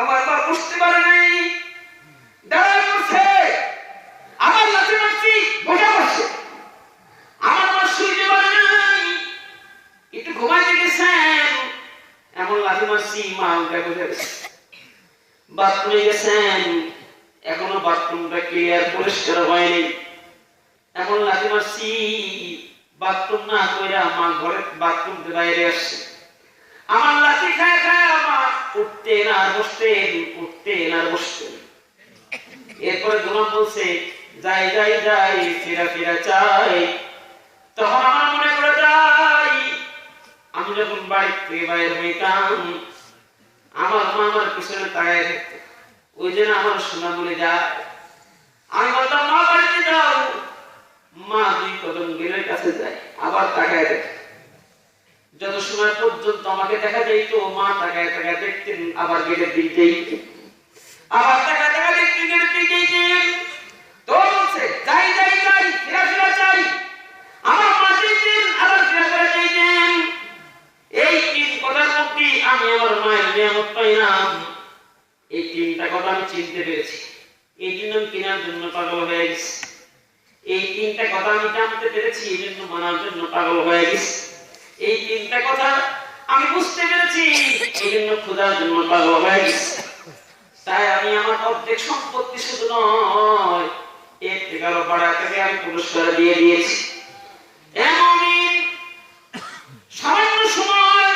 আমার মা বুঝতে পারে নাই। দাঁড়ায় করছে আমার লাঠি মারছি বসে করছে আমার মা শুইতে পারে নাই। একটু ঘুমাইতে গেছেন। এমন লাঠি মারছি, মা উঠে বসে গেছে বাথরুমে গেছেন। এখনও বাথরুমটা ক্লিয়ার পরিষ্কার হয়নি। এমন লাঠি মারছি, বাথরুম না কইরা মা ঘরে বাথরুম বাইরে আসছে। আমার লাঠি খায় খায় আমার উঠতেন আর বসতেন, উঠতেন আর বসতেন। এরপরে গোলাম বলছে, যাই যাই যাই, ফেরা ফেরা চাই। তখন আমার মনে করে যাই আমি যখন বাড়ি থেকে বাইরে হইতাম, আমার মা আমার পিছনে তাকায় থাকতো। ওই জন্য আমার সোনা বলে যায়। আমি বলতাম, মা, বাড়িতে যাও। মা দুই কদম গেলের কাছে যায়, আবার তাকায় দেখে। যত সময় পর্যন্ত আমাকে দেখা যাইত, মা তাকায় তাকায় দেখতেন, আবার গেলের দিক যেতেন আবার ফেরা ফেরা চাই। আমার মা আবার এই আমি আমার মায়ের এই তিনটা কথা আমি চিনতে পেরেছি। এই জন্য কেনার জন্য হয়ে এই তিনটা কথা আমি জানতে পেরেছি, এই জন্য মানার জন্য পাগল হয়ে গেছি। এই তিনটা কথা আমি বুঝতে পেরেছি। এই জন্য খোঁজার জন্য পাগল হয়ে তাই আমি আমার অর্ধেক সম্পত্তি শুধু নয় থেকে আরও বাড়া থেকে আমি পুরস্কার দিয়ে দিয়েছি। এমনই সামান্য সময়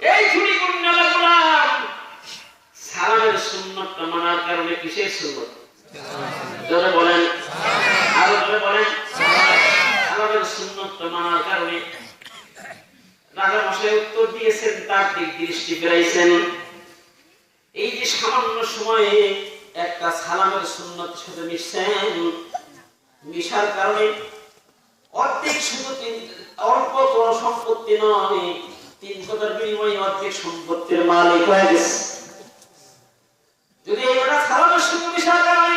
এই ঝুড়ি কুণ্ডলা গোলাম সালামের সুন্নতটা মানার কারণে কিসের সুন্নত জোরে বলেন আরও জোরে বলেন সালামের সুন্নতটা মানার কারণে রাজা মশাই উত্তর দিয়েছেন তার দিক দৃষ্টি ফেরাইছেন এই যে সামান্য সময়ে একটা সালামের সুন্নত সাথে মিশছেন, মিশার কারণে অর্ধেক শুধু অল্প কোনো সম্পত্তি নয়, তিন কথার বিনিময়ে অর্ধেক সম্পত্তির মালিক হয়ে গেছে। যদি এটা সালামের সঙ্গে মিশার কারণে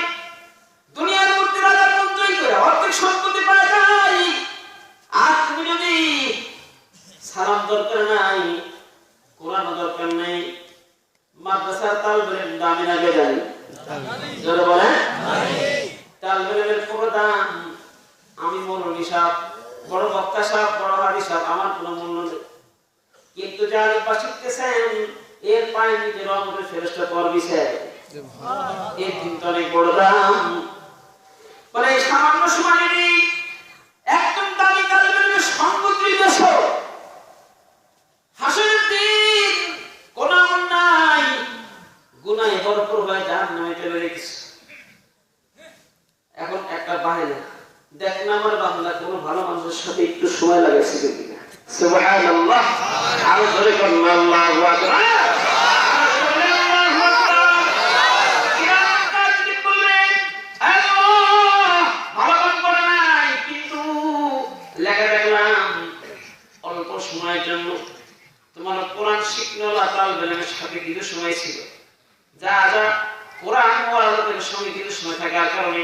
দুনিয়ার মধ্যে রাজার মন্ত্রী করে অর্ধেক সম্পত্তি পাওয়া যায় আর তুমি যদি সালাম দরকার নাই কোরআন দরকার নাই মাদ্রাসার তাল বেলেন দামি না বেদানি জোরে বলেন তাল বেলেনের পুরো দাম আমি মৌলবী সাহেব বড় বক্তা সাহেব বড় হাদি সাহেব আমার কোনো মূল্য নেই। কিন্তু যার পা শিখতেছেন এর পায়ে নিতে রহমতের ফেরস্তা করবিছে এর কিন্তু অনেক বড় দাম। বলে সামান্য সময় নেই। একদম দামি কালবের সংগতি দেশ হাসনের দিন কোন নাই। গুনায় ভরপুর হয়ে চলে রেখেছে এখন একটা বাহিনী দেখ না আমার বাংলা কোন ভালো মানুষের সাথে একটু সময় লাগাইছিল কিনা সুবহানাল্লাহ আরও ধরে করুন আল্লাহু আকবার সময়ের জন্য তোমার কোরআন শিখনোলা তাল বেলামের সাথে কিছু সময় ছিল যা যা কোরআন ওয়ালাদের সঙ্গে কিছু সময় থাকার কারণে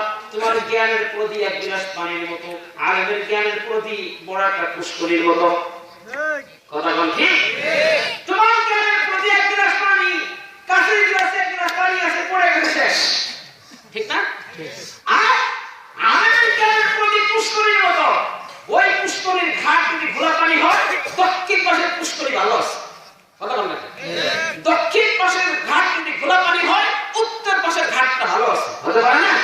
তোমার জ্ঞানের প্রতি এক পানির মতো জ্ঞানের প্রতি বড় একটা মতো। কথা বল ঠিক তোমার জ্ঞানের প্রতি এক পানি গিলাসে এক গিলাস পানি আছে পড়ে গেছে শেষ। ঠিক না? আর জ্ঞানের প্রতি মতো, ওই পুষ্করির ঘাট যদি ঘোলা পানি হয়, দক্ষিণ পাশের পুষ্করি ভালো আছে। কথা বল দক্ষিণ পাশের ঘাট যদি ঘোলা পানি হয়, উত্তর পাশের ঘাটটা ভালো আছে। হতে পারে না?